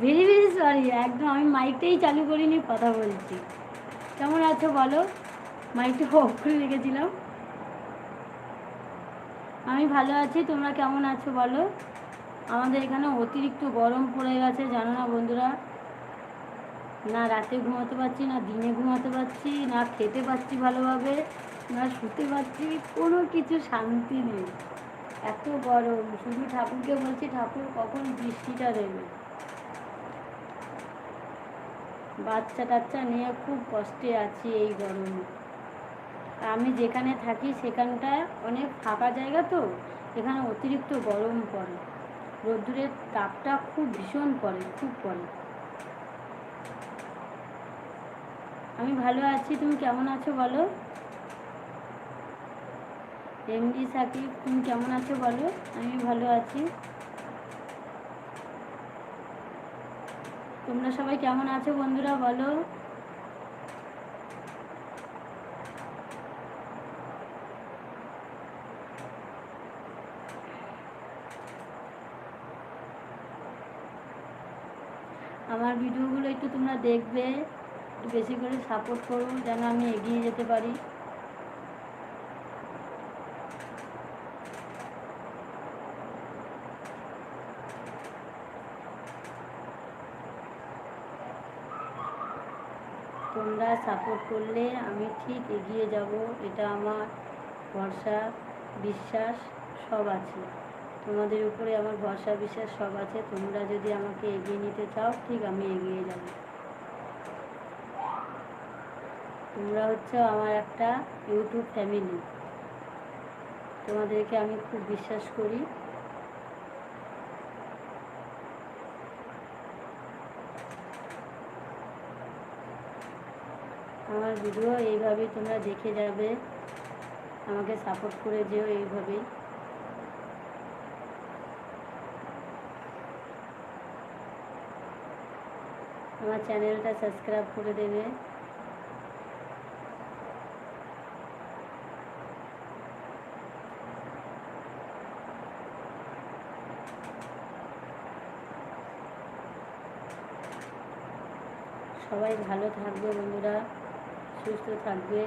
Very very sorry একদম আমি মাইকটাই চালু করিনি, কথা বলছি। কেমন আছো বলো? মাইকটা অফ করে রেখেছিলাম। আমি ভালো আছি, তোমরা কেমন আছো বলো? আমাদের এখানে অতিরিক্ত গরম পড়ে গেছে, জানো না বন্ধুরা? না রাতে ঘুমাতে পারছি, না দিনে ঘুমাতে পারছি, না খেতে পারছি ভালোভাবে, না শুতে পারছি, কোনো কিছু শান্তি নেই। এত গরম, শুধু ঠাকুরকে বলছি, ঠাকুর কখন বৃষ্টিটা দেবে? বাচ্চা টাচ্চা নিয়ে খুব কষ্টে আছি এই গরমে। আমি যেখানে থাকি সেখানটায় অনেক ফাঁকা জায়গা তো, এখানে অতিরিক্ত গরম পড়ে। রোদ্দুরের তাপটা খুব ভীষণ পড়ে, খুব পড়ে। আমি ভালো আছি, তুমি কেমন আছো বলো? এমডি সাকিব, তুমি কেমন আছো বলো? আমি ভালো আছি। তোমরা সবাই কেমন আছো বন্ধুরা, বলো। আমার ভিডিওগুলো একটু তোমরা দেখবে বেশি করে সাপোর্ট করো, যেন আমি এগিয়ে যেতে পারি তোমরা সাপোর্ট করলে আমি ঠিক এগিয়ে যাব, এটা আমার ভরসা, বিশ্বাস সব আছে। তোমাদের উপরে আমার ভরসা, বিশ্বাস সব আছে। তোমরা যদি আমাকে এগিয়ে নিতে চাও, ঠিক আমি এগিয়ে যাব। তোমরা হচ্ছে আমার একটা ইউটিউব ফ্যামিলি। তোমাদেরকে আমি খুব বিশ্বাস করি। আমার ভিডিও এইভাবেই তোমরা দেখে যাবে। আমাকে সাপোর্ট করে যেও এইভাবেই। আমার চ্যানেলটা সাবস্ক্রাইব করে দেবে। সবাই ভালো থাকবে বন্ধুরা। সুস্থ থাকবে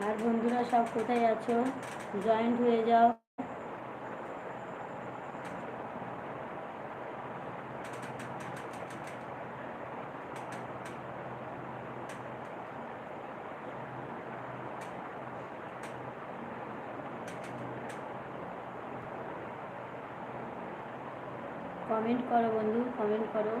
আর বন্ধুরা সব কোথায় আছো? জয়েন্ট হয়ে যাও কমেন্ট করো বন্ধু কমেন্ট করো।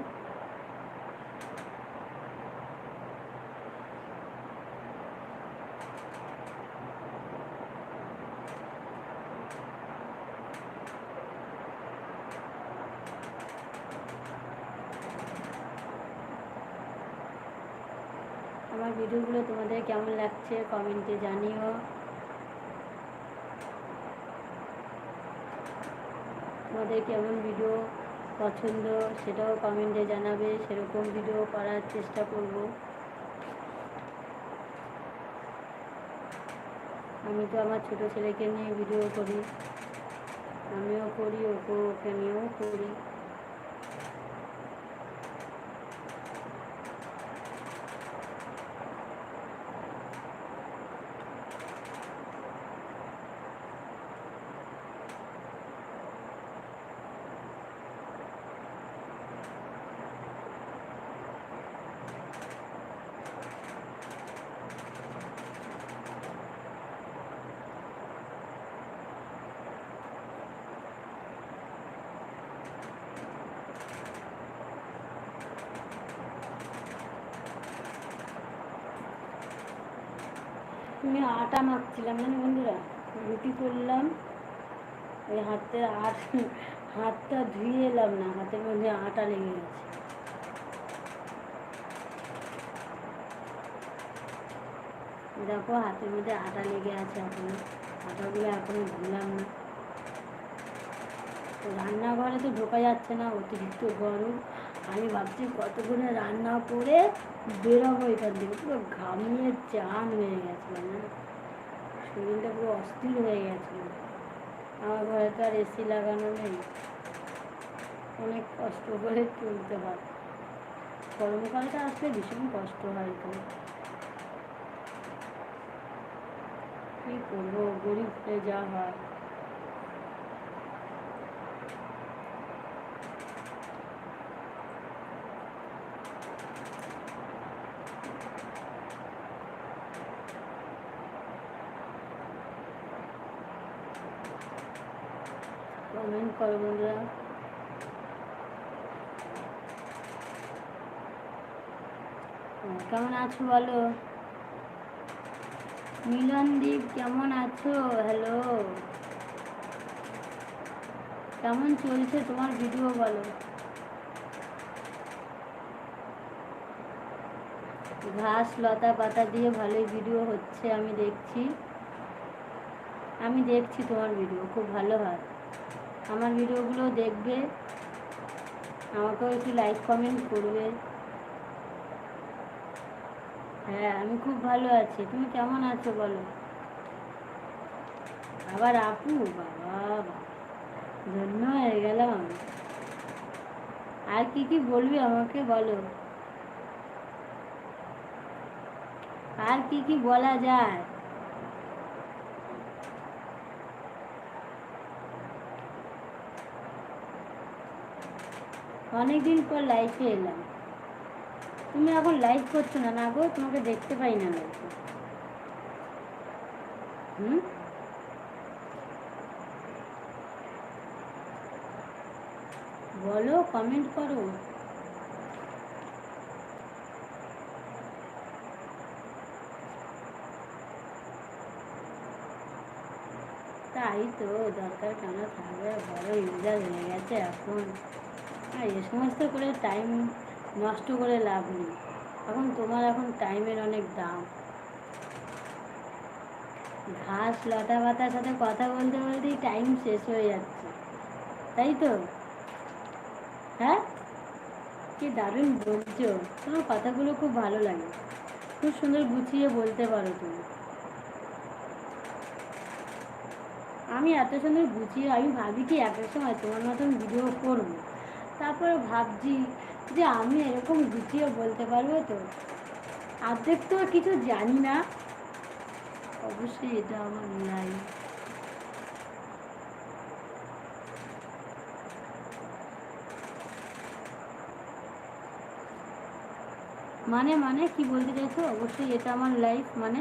আমার ভিডিওগুলো তোমাদের কেমন লাগছে কমেন্টে জানিও। তোমাদের কেমন ভিডিও পছন্দ, সেটাও কমেন্টে জানাবে, সেরকম ভিডিও করার চেষ্টা করব। আমি তো আমার ছোট ছেলেকে নিয়ে ভিডিও করি। আমিও করি ওকে ওকে নিয়েও করি। আমি আটা মাখছিলাম মানে বন্ধুরা? রুটি করলাম ওই হাতে আট হাতটা ধুয়ে এলাম না, হাতের মধ্যে আটা লেগে গেছে। দেখো, হাতের মধ্যে আটা লেগে আছে এখনও। আটাগুলো এখনও ধুলাম না। রান্নাঘরে তো ঢোকা যাচ্ছে না, অতিরিক্ত গরম। আমি ভাবছি কতক্ষণে রান্না করে বেরোবো এখান থেকে? পুরো ঘামিয়ে চান হয়ে গেছে না শরীরটা পুরো অস্থির হয়ে গেছিল আমার ঘরে তো আর এসি লাগানো নেই। অনেক কষ্ট করে তুলতে হয়। গরমকালটা আসলে ভীষণ কষ্ট হয় তো। কী করব? গরিব যা হয় কমেন্ট করো বন্ধুরা। হ্যাঁ, কেমন আছো বলো? মিলনদীপ কেমন আছো? হ্যালো কেমন চলছে তোমার ভিডিও বলো? ঘাস লতা পাতা দিয়ে ভালোই ভিডিও হচ্ছে আমি দেখছি। আমি দেখছি তোমার ভিডিও খুব ভালো হয়। আমার ভিডিওগুলো দেখবে, আমাকেও একটু লাইক কমেন্ট করবে। হ্যাঁ আমি খুব ভালো আছি। তুমি কেমন আছো বলো? আবার আপু, বাবা ধন্য হয়ে গেলাম আর কি কি বলবি আমাকে বলো? আর কি কি বলা যায়? অনেকদিন পর লাইফে এলাম। তুমি এখন লাইভ করছ না না গো, তোমাকে দেখতে পাই না হুম? বলো কমেন্ট করো। তাই তো, দরকার কেন থাকবে? বড় ইউজার হয়ে গেছে এখন। আর এ সমস্ত করে টাইম নষ্ট করে লাভ নেই। এখন তোমার এখন টাইমের অনেক দাম। ঘাস, লতা পাতার সাথে কথা বলতে বলতেই টাইম শেষ হয়ে যাচ্ছে। তাই তো? হ্যাঁ? কি দারুণ বলছো। তোমার কথাগুলো খুব ভালো লাগে। খুব সুন্দর গুছিয়ে বলতে পারো তুমি। আমি এত সুন্দর গুছিয়ে, আমি ভাবি কি একটা সময় তোমার মতন ভিডিও করব। তারপরে ভাবছি যে আমি এরকম গুছিয়ে বলতে পারব তো। অর্ধেক তো কিছু জানি না। অবশ্যই এটা আমার লাইফ মানে মানে কি বলতে চাইছো? অবশ্যই এটা আমার লাইফ মানে?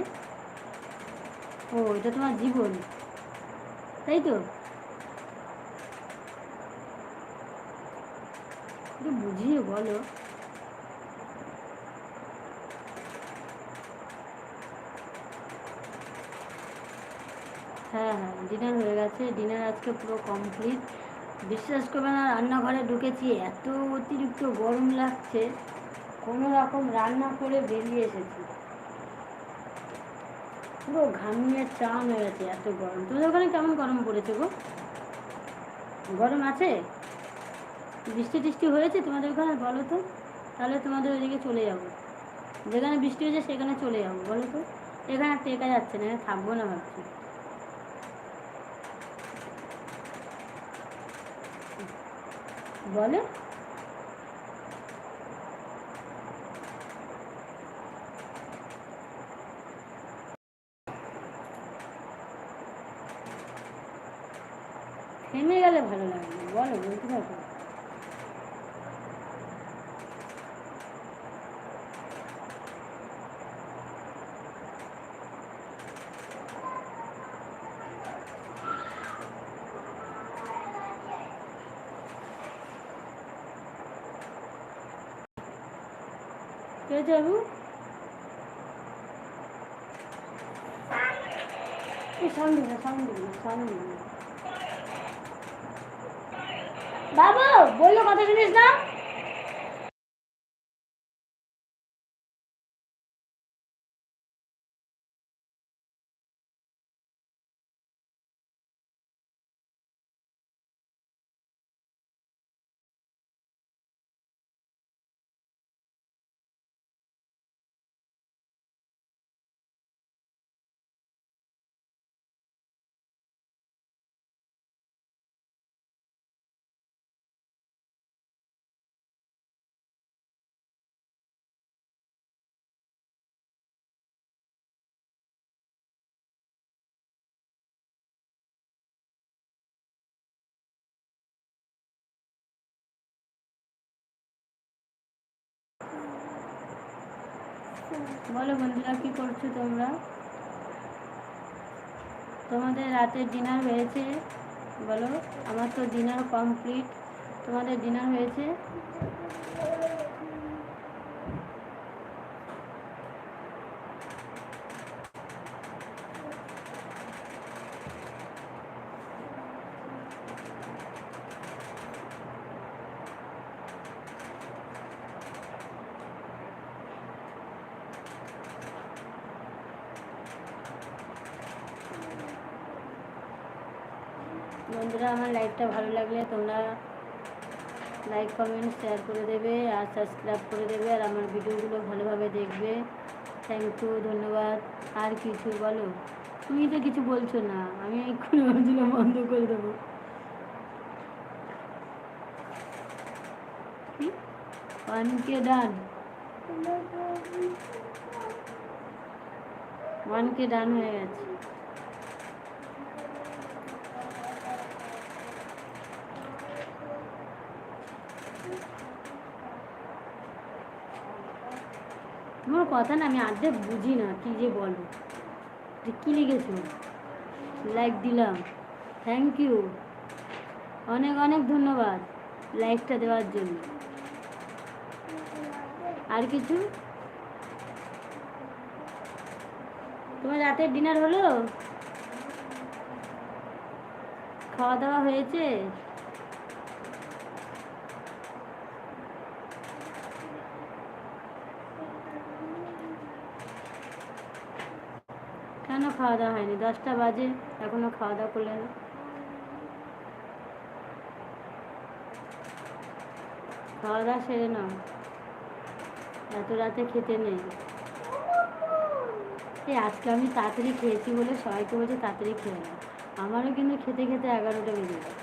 ও, এটা তোমার জীবন। তাই তো? একটু বুঝিয়ে বলো। হ্যাঁ হ্যাঁ ডিনার হয়ে গেছে। ডিনার আজকে পুরো কমপ্লিট বিশ্বাস করবে না, রান্নাঘরে ঢুকেছি, এত অতিরিক্ত গরম লাগছে। কোনো রকম রান্না করে বেরিয়ে এসেছি। পুরো ঘামিয়ে চান হয়ে গেছে এত গরম। তোমাদের ওখানে কেমন গরম পড়েছে গো? গরম আছে? বৃষ্টি টিষ্টি হয়েছে তোমাদের ওখানে? বলো তো। তাহলে তোমাদের ওইদিকে চলে যাব। যেখানে বৃষ্টি হয়েছে সেখানে চলে যাব, বলো তো। এখানে টেকা যাচ্ছে না থাকব না ভাবছি। বলে। থেমে গেলে ভালো লাগে না বলো, বলতে পারব কে যাব এই সাউন্ড দিবি না সাউন্ড দিবি না সাউন্ড বলো বন্ধুরা, কি করছ তোমরা? তোমাদের রাতের ডিনার হয়েছে? বলো, আমার তো ডিনার কমপ্লিট তোমাদের ডিনার হয়েছে? বন্ধুরা, আমার লাইভটা ভালো লাগলে তোমরা লাইক কমেন্ট শেয়ার করে দেবে আর সাবস্ক্রাইব করে দেবে আর আমার ভিডিওগুলো ভালোভাবে দেখবে। থ্যাংক ইউ ধন্যবাদ। আর কিছু বলো? তুমি তো কিছু বলছো না, আমি এক্ষুনি ভাবছিলাম বন্ধ করে দেবো। ওয়ান কে ডান ওয়ান কে ডান হয়ে গেছে তোমার কথা না, আমি আর্ধেক বুঝি না, কি যে বলো। যে কী লিখেছো লাইক দিলাম। থ্যাংক ইউ অনেক অনেক ধন্যবাদ লাইকটা দেওয়ার জন্য। আর কিছু? তোমার রাতের ডিনার হলো? খাওয়া দাওয়া হয়েছে কেন খাওয়া দাওয়া হয়নি। দশটা বাজে, এখনও খাওয়া দাওয়া করলে না। খাওয়া দাওয়া সেরে নাও। এত রাতে খেতে নেই। এই আজকে আমি তাড়াতাড়ি খেয়েছি বলে সবাইকে বলছি তাড়াতাড়ি খেয়ে নাও। আমারও কিন্তু খেতে খেতে এগারোটা বেজে যায়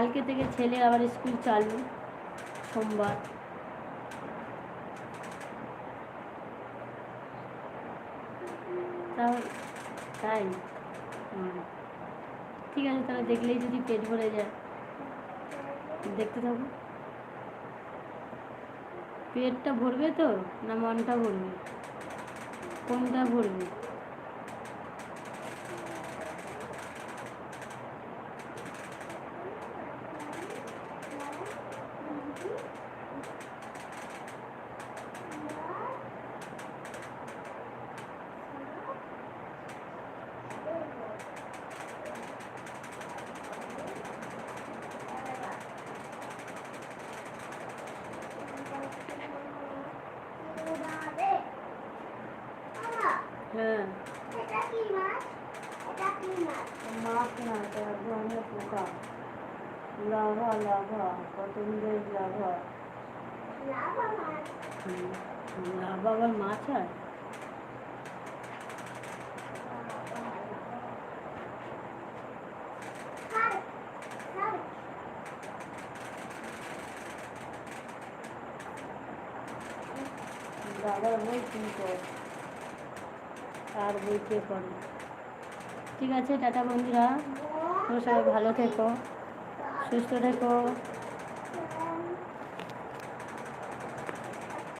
কালকে থেকে ছেলে আবার স্কুল চালু, সোমবার। তাই। ঠিক আছে, তাহলে দেখলেই যদি পেট ভরে যায়। দেখতে থাকো। পেটটা ভরবে তো, না মনটা ভরবে? কোনটা ভরবে হ্যাঁ মাছ না এটা এক ধরনের পোকা লাভা লাভা পতঙ্গের লাভা লাভা আবার মাছ হয় দাদার বই কর আর বই কে পড়ে ঠিক আছে টাটা বন্ধুরা তোমরা সবাই ভালো থেকো সুস্থ থেকো